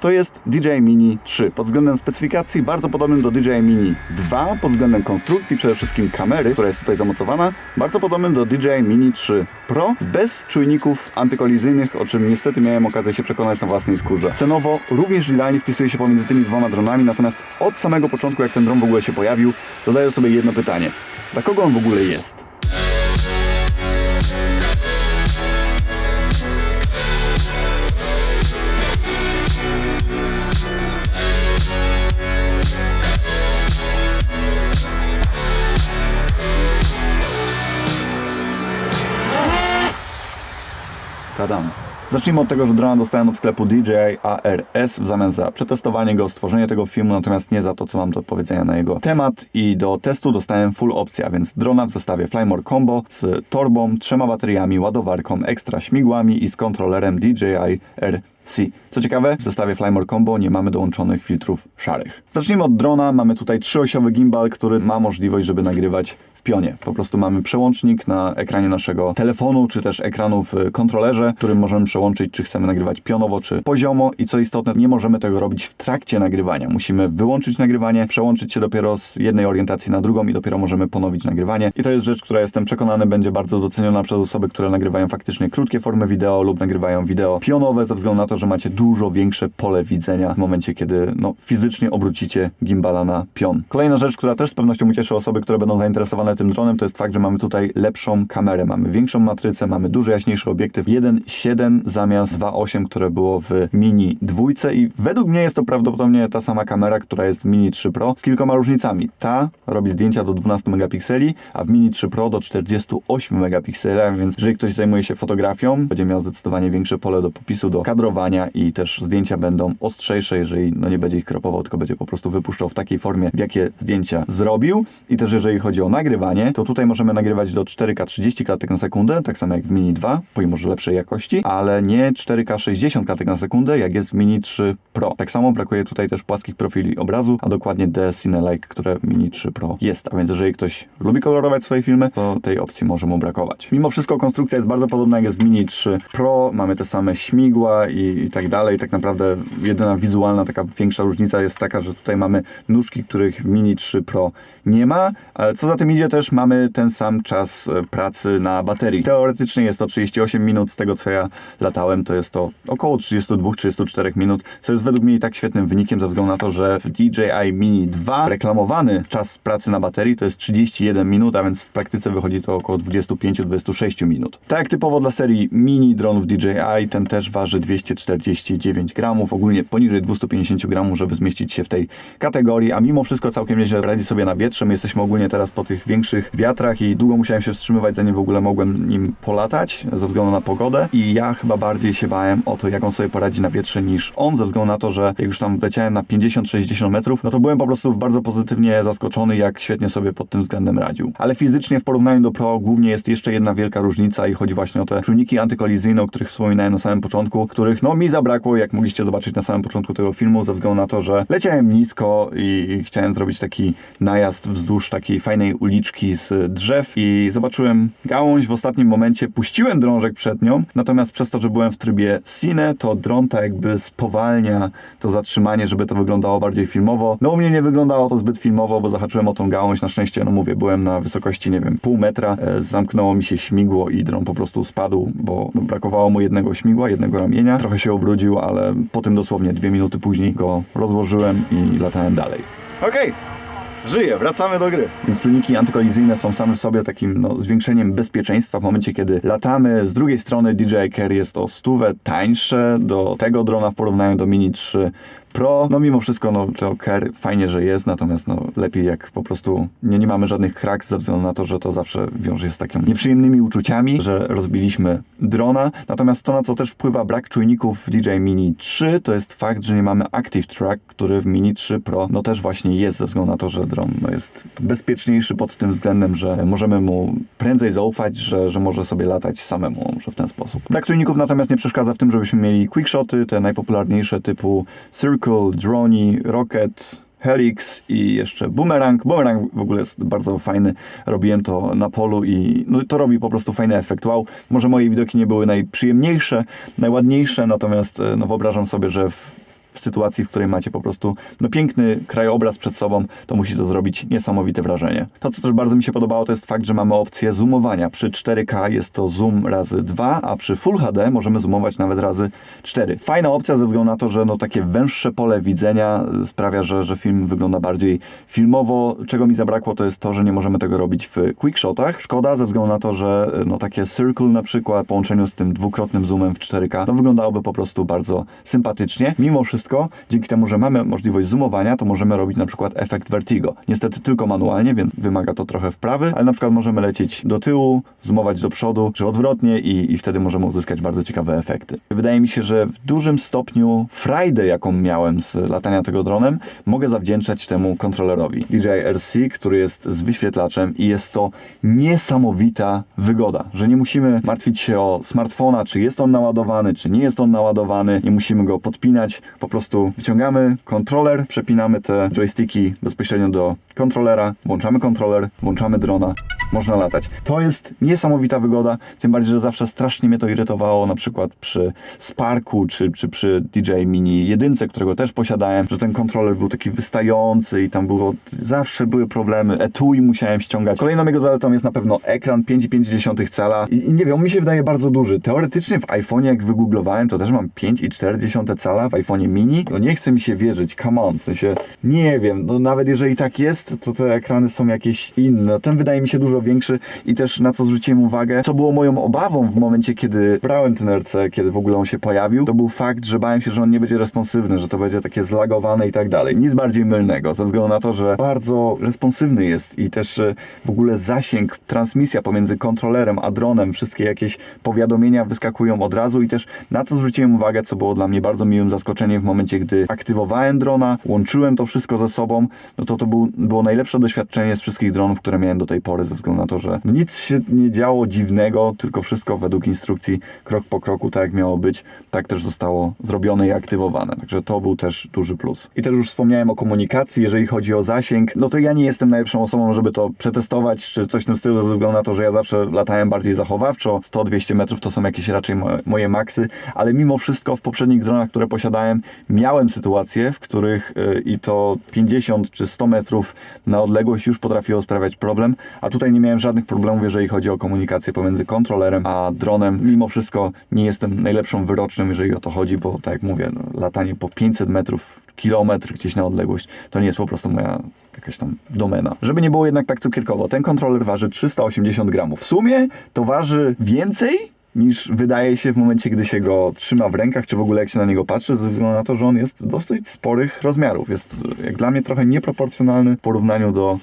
to jest DJI Mini 3. Pod względem specyfikacji bardzo podobnym do DJI Mini 2, pod względem konstrukcji, przede wszystkim kamery, która jest tutaj zamocowana, bardzo podobnym do DJI Mini 3 Pro, bez czujników antykolizyjnych, o czym niestety miałem okazję się przekonać na własnej skórze. Cenowo również idealnie wpisuje się pomiędzy tymi dwoma dronami, natomiast od samego początku, jak ten dron w ogóle się pojawił, zadaję sobie jedno pytanie. Dla kogo on w ogóle jest? Zacznijmy od tego, że drona dostałem od sklepu DJI ARS w zamian za przetestowanie go, stworzenie tego filmu, natomiast nie za to, co mam do powiedzenia na jego temat. I do testu dostałem full opcja, a więc drona w zestawie Flymore Combo z torbą, trzema bateriami, ładowarką, ekstra śmigłami i z kontrolerem DJI RC. Co ciekawe, w zestawie Flymore Combo nie mamy dołączonych filtrów szarych. Zacznijmy od drona. Mamy tutaj trzyosiowy gimbal, który ma możliwość, żeby nagrywać pionie. Po prostu mamy przełącznik na ekranie naszego telefonu, czy też ekranu w kontrolerze, którym możemy przełączyć, czy chcemy nagrywać pionowo, czy poziomo. I co istotne, nie możemy tego robić w trakcie nagrywania. Musimy wyłączyć nagrywanie, przełączyć się dopiero z jednej orientacji na drugą i dopiero możemy ponowić nagrywanie. I to jest rzecz, która jestem przekonany będzie bardzo doceniona przez osoby, które nagrywają faktycznie krótkie formy wideo lub nagrywają wideo pionowe, ze względu na to, że macie dużo większe pole widzenia w momencie, kiedy no, fizycznie obrócicie gimbala na pion. Kolejna rzecz, która też z pewnością ucieszy osoby, które będą zainteresowane tym dronem, to jest fakt, że mamy tutaj lepszą kamerę, mamy większą matrycę, mamy dużo jaśniejszy obiektyw 1.7 zamiast 2.8, które było w Mini 2 i według mnie jest to prawdopodobnie ta sama kamera, która jest w Mini 3 Pro z kilkoma różnicami. Ta robi zdjęcia do 12 megapikseli, a w Mini 3 Pro do 48 megapikseli, a więc jeżeli ktoś zajmuje się fotografią, będzie miał zdecydowanie większe pole do popisu, do kadrowania i też zdjęcia będą ostrzejsze, jeżeli no nie będzie ich kropował, tylko będzie po prostu wypuszczał w takiej formie, w jakie zdjęcia zrobił. I też jeżeli chodzi o nagrywanie, to tutaj możemy nagrywać do 4K 30 klatek na sekundę, tak samo jak w Mini 2, pomimo że lepszej jakości, ale nie 4K 60 klatek na sekundę, jak jest w Mini 3 Pro. Tak samo brakuje tutaj też płaskich profili obrazu, a dokładnie The Cine-like, które w Mini 3 Pro jest. A więc jeżeli ktoś lubi kolorować swoje filmy, to tej opcji może mu brakować. Mimo wszystko konstrukcja jest bardzo podobna jak jest w Mini 3 Pro, mamy te same śmigła i, i tak dalej. Tak naprawdę jedyna wizualna taka większa różnica jest taka, że tutaj mamy nóżki, których w Mini 3 Pro nie ma, ale co za tym idzie też mamy ten sam czas e, pracy na baterii. Teoretycznie jest to 38 minut, z tego co ja latałem to jest to około 32-34 minut, co jest według mnie tak świetnym wynikiem ze względu na to, że w DJI Mini 2 reklamowany czas pracy na baterii to jest 31 minut, a więc w praktyce wychodzi to około 25-26 minut. Tak jak typowo dla serii mini dronów DJI, ten też waży 249 gramów, ogólnie poniżej 250 gramów, żeby zmieścić się w tej kategorii, a mimo wszystko całkiem nieźle radzi sobie na wietrze. My jesteśmy ogólnie teraz po tych większych wiatrach i długo musiałem się wstrzymywać, zanim w ogóle mogłem nim polatać, ze względu na pogodę i ja chyba bardziej się bałem o to, jak on sobie poradzi na wietrze niż on, ze względu na to, że jak już tam leciałem na 50-60 metrów, no to byłem po prostu bardzo pozytywnie zaskoczony, jak świetnie sobie pod tym względem radził. Ale fizycznie w porównaniu do Pro głównie jest jeszcze jedna wielka różnica i chodzi właśnie o te czujniki antykolizyjne, o których wspominałem na samym początku, których no mi zabrakło, jak mogliście zobaczyć na samym początku tego filmu, ze względu na to, że leciałem nisko i chciałem zrobić taki najazd wzdłuż takiej fajnej uliczki z drzew i zobaczyłem gałąź. W ostatnim momencie, puściłem drążek przed nią, natomiast przez to, że byłem w trybie Cine, to dron tak jakby spowalnia to zatrzymanie, żeby to wyglądało bardziej filmowo. No u mnie nie wyglądało to zbyt filmowo, bo zahaczyłem o tą gałąź, na szczęście, no mówię, byłem na wysokości, nie wiem, pół metra, e, zamknęło mi się śmigło i dron po prostu spadł, bo no, brakowało mu jednego śmigła, jednego ramienia, trochę się ubrudził, ale po tym dosłownie dwie minuty później go rozłożyłem i latałem dalej. Okej, Żyję, wracamy do gry. Więc czujniki antykolizyjne są same w sobie takim no, zwiększeniem bezpieczeństwa w momencie, kiedy latamy. Z drugiej strony DJI Care jest o stówę tańsze do tego drona w porównaniu do Mini 3 Pro. No mimo wszystko, no to Care fajnie, że jest, natomiast no lepiej jak po prostu nie, nie mamy żadnych kraks ze względu na to, że to zawsze wiąże się z takimi nieprzyjemnymi uczuciami, że rozbiliśmy drona. Natomiast to, na co też wpływa brak czujników w DJI Mini 3, to jest fakt, że nie mamy Active Track, który w Mini 3 Pro no też właśnie jest ze względu na to, że dron no, jest bezpieczniejszy pod tym względem, że możemy mu prędzej zaufać, że, że może sobie latać samemu, może w ten sposób. Brak czujników natomiast nie przeszkadza w tym, żebyśmy mieli quickshoty, te najpopularniejsze typu Circle, Droni, Rocket, Helix i jeszcze Boomerang. Boomerang w ogóle jest bardzo fajny. Robiłem to na polu i no, to robi po prostu fajny efekt. Wow, może moje widoki nie były najprzyjemniejsze, najładniejsze, natomiast e, no, wyobrażam sobie, że w w sytuacji, w której macie po prostu no, piękny krajobraz przed sobą, to musi to zrobić niesamowite wrażenie. To, co też bardzo mi się podobało, to jest fakt, że mamy opcję zoomowania. Przy 4K jest to zoom razy 2, a przy Full HD możemy zoomować nawet razy 4. Fajna opcja ze względu na to, że no, takie węższe pole widzenia sprawia, że, że film wygląda bardziej filmowo. Czego mi zabrakło, to jest to, że nie możemy tego robić w quickshotach. Szkoda ze względu na to, że no, takie circle na przykład w połączeniu z tym dwukrotnym zoomem w 4K, no wyglądałoby po prostu bardzo sympatycznie. Mimo wszystko, dzięki temu, że mamy możliwość zoomowania, to możemy robić na przykład efekt vertigo. Niestety tylko manualnie, więc wymaga to trochę wprawy, ale na przykład możemy lecieć do tyłu, zoomować do przodu, czy odwrotnie i, i wtedy możemy uzyskać bardzo ciekawe efekty. Wydaje mi się, że w dużym stopniu frajdę, jaką miałem z latania tego dronem, mogę zawdzięczać temu kontrolerowi DJI RC, który jest z wyświetlaczem i jest to niesamowita wygoda, że nie musimy martwić się o smartfona, czy jest on naładowany, czy nie jest on naładowany, nie musimy go podpinać, po prostu wyciągamy kontroler, przepinamy te joysticki bezpośrednio do kontrolera, włączamy kontroler, włączamy drona, można latać. To jest niesamowita wygoda, tym bardziej, że zawsze strasznie mnie to irytowało, na przykład przy Sparku, czy, czy przy DJI Mini 1, którego też posiadałem, że ten kontroler był taki wystający i tam było, zawsze były problemy, etui musiałem ściągać. Kolejną jego zaletą jest na pewno ekran 5,5 cala i, i nie wiem, mi się wydaje bardzo duży. Teoretycznie w iPhone'ie, jak wygooglowałem, to też mam 5,4 cala w iPhone'ie mini. No nie chce mi się wierzyć, come on, w sensie, nie wiem, no nawet jeżeli tak jest, to te ekrany są jakieś inne. Ten wydaje mi się dużo większy i też na co zwróciłem uwagę, co było moją obawą w momencie, kiedy brałem ten RC, kiedy w ogóle on się pojawił, to był fakt, że bałem się, że on nie będzie responsywny, że to będzie takie zlagowane i tak dalej. Nic bardziej mylnego, ze względu na to, że bardzo responsywny jest i też e, w ogóle zasięg, transmisja pomiędzy kontrolerem a dronem, wszystkie jakieś powiadomienia wyskakują od razu i też na co zwróciłem uwagę, co było dla mnie bardzo miłym zaskoczeniem w momencie, gdy aktywowałem drona, łączyłem to wszystko ze sobą, no to to był, było najlepsze doświadczenie z wszystkich dronów, które miałem do tej pory, ze względu na to, że nic się nie działo dziwnego, tylko wszystko według instrukcji, krok po kroku, tak jak miało być, tak też zostało zrobione i aktywowane. Także to był też duży plus. I też już wspomniałem o komunikacji, jeżeli chodzi o zasięg, no to ja nie jestem najlepszą osobą, żeby to przetestować, czy coś w tym stylu, ze względu na to, że ja zawsze latałem bardziej zachowawczo, 100-200 metrów to są jakieś raczej mo- moje maksy, ale mimo wszystko w poprzednich dronach, które posiadałem, miałem sytuacje, w których yy, i to 50 czy 100 metrów na odległość już potrafiło sprawiać problem, a tutaj nie miałem żadnych problemów, jeżeli chodzi o komunikację pomiędzy kontrolerem a dronem. Mimo wszystko nie jestem najlepszą wyrocznym, jeżeli o to chodzi, bo tak jak mówię, no, latanie po 500 metrów, kilometr gdzieś na odległość, to nie jest po prostu moja jakaś tam domena. Żeby nie było jednak tak cukierkowo, ten kontroler waży 380 gramów. W sumie to waży więcej niż wydaje się w momencie, gdy się go trzyma w rękach, czy w ogóle jak się na niego patrzy, ze względu na to, że on jest dosyć sporych rozmiarów. Jest jak dla mnie trochę nieproporcjonalny w porównaniu do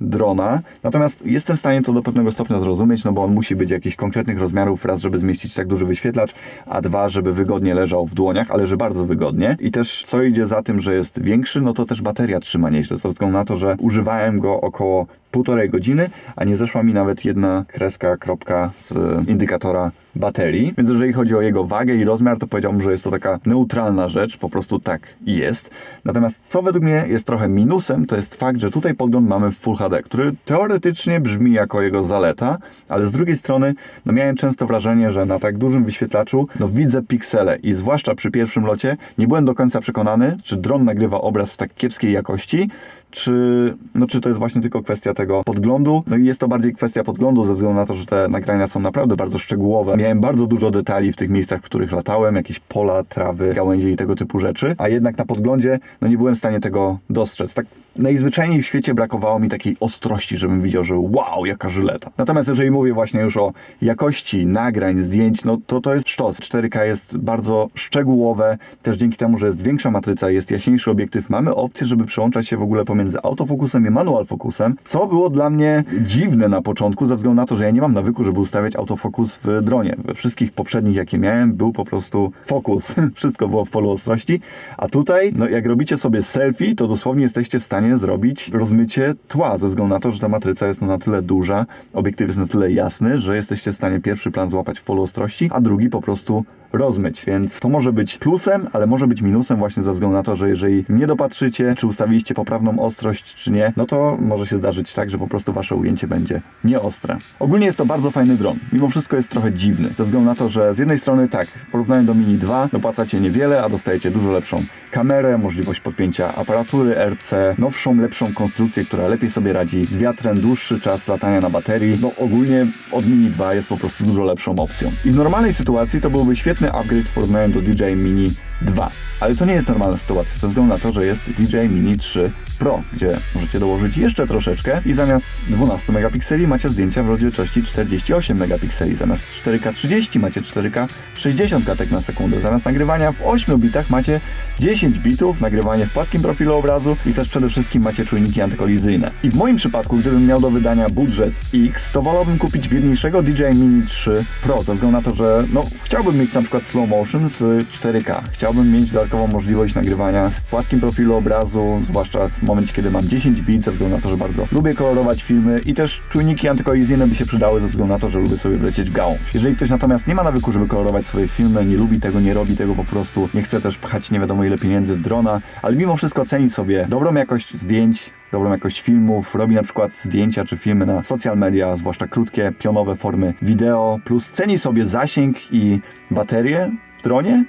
drona. Natomiast jestem w stanie to do pewnego stopnia zrozumieć, no bo on musi być jakichś konkretnych rozmiarów, raz, żeby zmieścić tak duży wyświetlacz, a dwa, żeby wygodnie leżał w dłoniach, ale że bardzo wygodnie. I też co idzie za tym, że jest większy, no to też bateria trzyma nieźle, ze względu na to, że używałem go około półtorej godziny, a nie zeszła mi nawet jedna kreska, kropka z indykatora baterii. Więc jeżeli chodzi o jego wagę i rozmiar, to powiedziałbym, że jest to taka neutralna rzecz, po prostu tak jest. Natomiast co według mnie jest trochę minusem, to jest fakt, że tutaj podgląd mamy w Full HD, który teoretycznie brzmi jako jego zaleta, ale z drugiej strony no miałem często wrażenie, że na tak dużym wyświetlaczu no widzę piksele i zwłaszcza przy pierwszym locie nie byłem do końca przekonany, czy dron nagrywa obraz w tak kiepskiej jakości, czy, no, czy to jest właśnie tylko kwestia tego podglądu. No i jest to bardziej kwestia podglądu, ze względu na to, że te nagrania są naprawdę bardzo szczegółowe. Miałem bardzo dużo detali w tych miejscach, w których latałem, jakieś pola, trawy, gałęzie i tego typu rzeczy, a jednak na podglądzie no nie byłem w stanie tego dostrzec. Tak najzwyczajniej w świecie brakowało mi takiej ostrości, żebym widział, że wow, jaka żyleta. Natomiast jeżeli mówię właśnie już o jakości nagrań, zdjęć, no to to jest sztos. 4K jest bardzo szczegółowe, też dzięki temu, że jest większa matryca, jest jaśniejszy obiektyw, mamy opcję, żeby przełączać się w ogóle pomiędzy autofokusem i manual fokusem, co było dla mnie dziwne na początku, ze względu na to, że ja nie mam nawyku, żeby ustawiać autofokus w dronie. We wszystkich poprzednich, jakie miałem, był po prostu fokus. Wszystko było w polu ostrości, a tutaj, no jak robicie sobie selfie, to dosłownie jesteście w stanie zrobić rozmycie tła, ze względu na to, że ta matryca jest no na tyle duża, obiektyw jest na tyle jasny, że jesteście w stanie pierwszy plan złapać w polu ostrości, a drugi po prostu rozmyć, więc to może być plusem, ale może być minusem właśnie ze względu na to, że jeżeli nie dopatrzycie, czy ustawiliście poprawną ostrość, czy nie, no to może się zdarzyć tak, że po prostu wasze ujęcie będzie nieostre. Ogólnie jest to bardzo fajny dron. Mimo wszystko jest trochę dziwny, ze względu na to, że z jednej strony tak, w porównaniu do Mini 2 dopłacacie niewiele, a dostajecie dużo lepszą kamerę, możliwość podpięcia aparatury RC, nowszą, lepszą konstrukcję, która lepiej sobie radzi z wiatrem, dłuższy czas latania na baterii. No ogólnie od Mini 2 jest po prostu dużo lepszą opcją. I w normalnej sytuacji to byłby świetny upgrade w porównaniu do DJI Mini 2. Ale to nie jest normalna sytuacja, ze względu na to, że jest DJI Mini 3 Pro, gdzie możecie dołożyć jeszcze troszeczkę i zamiast 12 megapikseli macie zdjęcia w rozdzielczości 48 megapikseli, zamiast 4K 30 macie 4K 60 klatek na sekundę, zamiast nagrywania w 8 bitach macie 10 bitów, nagrywanie w płaskim profilu obrazu i też przede wszystkim macie czujniki antykolizyjne. I w moim przypadku, gdybym miał do wydania budżet X, to wolałbym kupić biedniejszego DJI Mini 3 Pro, ze względu na to, że no, chciałbym mieć na przykład slow motion z 4K, chciałbym mieć dodatkową możliwość nagrywania w płaskim profilu obrazu, zwłaszcza w momencie, kiedy mam 10 bit, ze względu na to, że bardzo lubię kolorować filmy i też czujniki antykolizyjne by się przydały ze względu na to, że lubię sobie wlecieć w gałąź. Jeżeli ktoś natomiast nie ma nawyku, żeby kolorować swoje filmy, nie lubi tego, nie robi tego po prostu, nie chce też pchać nie wiadomo ile pieniędzy w drona, ale mimo wszystko ceni sobie dobrą jakość zdjęć, dobrą jakość filmów, robi na przykład zdjęcia czy filmy na social media, zwłaszcza krótkie, pionowe formy wideo, plus ceni sobie zasięg i baterię w dronie,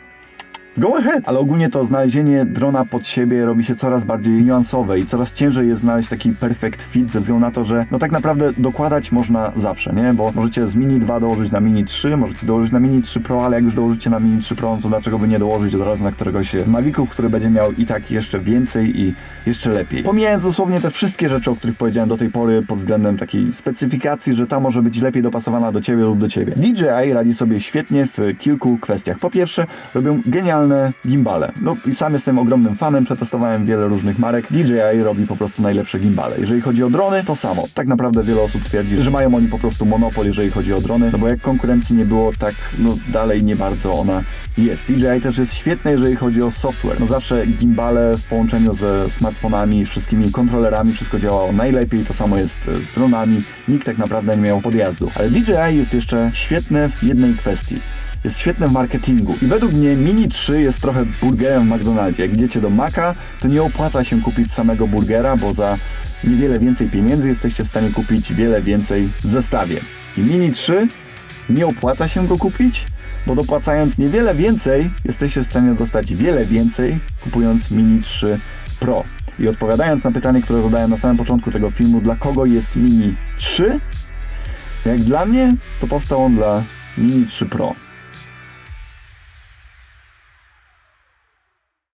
Go ahead! Ale ogólnie to znalezienie drona pod siebie robi się coraz bardziej niuansowe i coraz ciężej jest znaleźć taki perfect fit ze względu na to, że no tak naprawdę dokładać można zawsze, nie? Bo możecie z Mini 2 dołożyć na Mini 3, możecie dołożyć na Mini 3 Pro, ale jak już dołożycie na Mini 3 Pro, no to dlaczego by nie dołożyć od razu na któregoś z Maviców, który będzie miał i tak jeszcze więcej i jeszcze lepiej. Pomijając dosłownie te wszystkie rzeczy, o których powiedziałem do tej pory pod względem takiej specyfikacji, że ta może być lepiej dopasowana do Ciebie lub do Ciebie. DJI radzi sobie świetnie w kilku kwestiach. Po pierwsze, robią genialne gimbale. No i sam jestem ogromnym fanem, przetestowałem wiele różnych marek. DJI robi po prostu najlepsze gimbale. Jeżeli chodzi o drony, to samo. Tak naprawdę wiele osób twierdzi, że mają oni po prostu monopol, jeżeli chodzi o drony, no bo jak konkurencji nie było, tak no dalej nie bardzo ona jest. DJI też jest świetne, jeżeli chodzi o software. No zawsze gimbale w połączeniu ze smartfonami, wszystkimi kontrolerami, wszystko działało najlepiej. To samo jest z dronami. Nikt tak naprawdę nie miał podjazdu. Ale DJI jest jeszcze świetne w jednej kwestii jest świetne w marketingu. I według mnie Mini 3 jest trochę burgerem w McDonaldzie. Jak idziecie do Maca, to nie opłaca się kupić samego burgera, bo za niewiele więcej pieniędzy jesteście w stanie kupić wiele więcej w zestawie. I Mini 3 nie opłaca się go kupić, bo dopłacając niewiele więcej, jesteście w stanie dostać wiele więcej, kupując Mini 3 Pro. I odpowiadając na pytanie, które zadałem na samym początku tego filmu, dla kogo jest Mini 3? Jak dla mnie, to powstał on dla Mini 3 Pro.